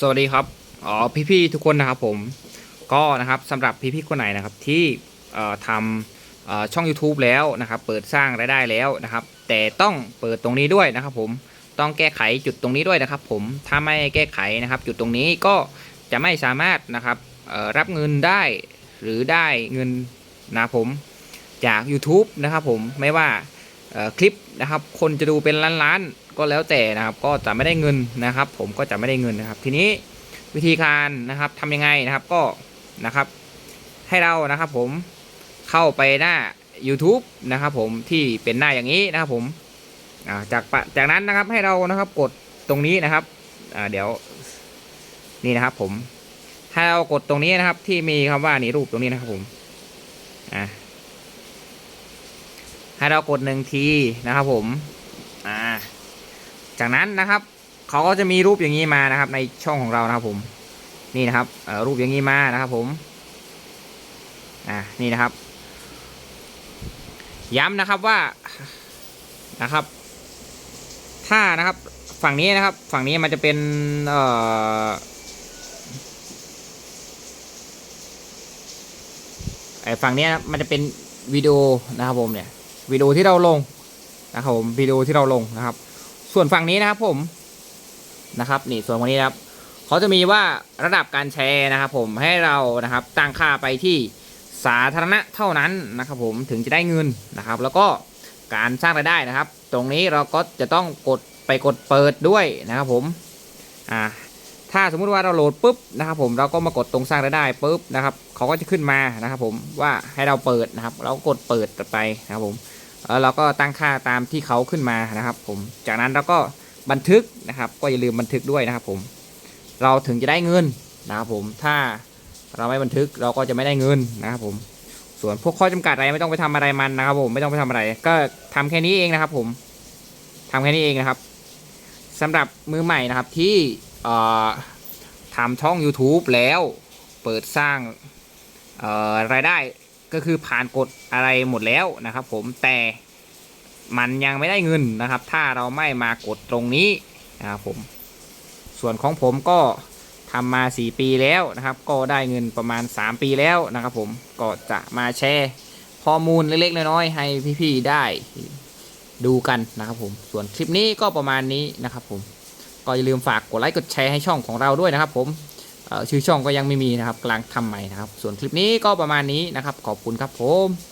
สวัสดีครับอ๋อพี่ๆทุกคนนะครับผมก็นะครับสำหรับพี่ๆคนไหนนะครับที่ทำช่อง YouTube แล้วนะครับ เปิดสร้างรายได้แล้วนะครับ แต่ต้องเปิดตรงนี้ด้วยนะครับผมต้องแก้ไขจุดตรงนี้ด้วยนะครับ ผมถ้าไม่แก้ไขนะครับ จุดตรงนี้ก็จะไม่สามารถนะครับรับเงินได้หรือได้เงินนะผมจาก YouTube นะครับผมไม่ว่าคลิปนะครับ คนจะดูเป็นล้านๆ ก็แล้วแต่นะครับ ก็จะไม่ได้เงินนะครับ ผมก็จะไม่ได้เงินนะครับ ทีนี้วิธีการนะครับทำยังไงนะครับก็นะครับ ให้เรานะครับ ผมเข้าไปหน้า YouTube นะครับ ผมที่เป็นหน้าอย่างนี้นะครับ ผมจากจากนั้นนะครับให้เรานะครับกดตรงนี้นะครับเดี๋ยวนี่นะครับ ผมให้เรากดตรงนี้นะครับ ที่มีคำว่านี่รูปตรงนี้นะครับ ผมอ่าให้เรากดหนึ่งทีนะครับ ผม จากนั้นนะครับเขาก็จะมีรูปอย่างนี้มานะครับ ในช่องของเรานะครับผมนี่นะครับรูปอย่างนี้มานะครับผมอ่านี่นะครับ ย้ำนะครับว่านะครับ ถ้านะครับฝั่งนี้นะครับ ฝั่งนี้มันจะเป็นเอ่อไอฝั่งนี้มันจะเป็นวิดีโอนะครับผมเนี่ยวิดีโอที่เราลงนะครับผมวิดีโอที่เราลงนะครับ ส่วนฝั่งนี้นะครับผมนะครับ นี่ส่วนฝั่งนี้นะครับเขาจะมีว่าระดับการแชร์นะครับ ผมให้เรานะครับตั้งค่าไปที่สาธารณะเท่านั้นนะครับ ผมถึงจะได้เงินนะครับ แล้วก็การสร้างรายได้นะครับ ตรงนี้เราก็จะต้องกดไปกดเปิดด้วยนะครับ ผมอ่าถ้าสมมุติว่าเราโหลดปุ๊บนะครับ ผมเราก็มากดตรงสร้างรายได้ปุ๊บนะครับเขาก็จะขึ้นมานะครับ ผมว่าให้เราเปิดนะครับ เรากดเปิดต่อไปนะครับ ผม แล้วเราก็ตั้งค่าตามที่เขาขึ้นมานะครับ ผมจากนั้นเราก็บันทึกนะครับ ก็อย่าลืมบันทึกด้วยนะครับ ผมเราถึงจะได้เงินนะครับผมถ้าเราไม่บันทึกเราก็จะไม่ได้เงินนะครับผมส่วนพวกข้อจำกัดอะไรไม่ต้องไปทำอะไรมันนะครับ ผมไม่ต้องไปทำอะไร ก็ทำแค่นี้เองนะครับ ผมทำแค่นี้เองนะครับสำหรับมือใหม่นะครับที่ทำช่อง YouTube แล้วเปิดสร้างรายได้ ก็คือผ่านกฎอะไรหมดแล้วนะครับ ผมแต่มันยังไม่ได้เงินนะครับ ถ้าเราไม่มากดตรงนี้นะครับผมส่วนของผมก็ทำมา 4 ปีแล้วนะครับ ก็ได้เงินประมาณ 3 ปีแล้วนะครับผมก็จะมาแชร์ข้อมูลเล็กๆน้อยๆให้พี่ๆได้ดูกันนะครับผมส่วนคลิปนี้ก็ประมาณนี้นะครับผมก็อย่าลืมฝากกดไลค์กดแชร์ให้ช่องของเราด้วยนะครับผม ชื่อช่องก็ยังไม่มีนะครับกำลังทำใหม่นะครับ ส่วนคลิปนี้ก็ประมาณนี้นะครับ ขอบคุณครับผม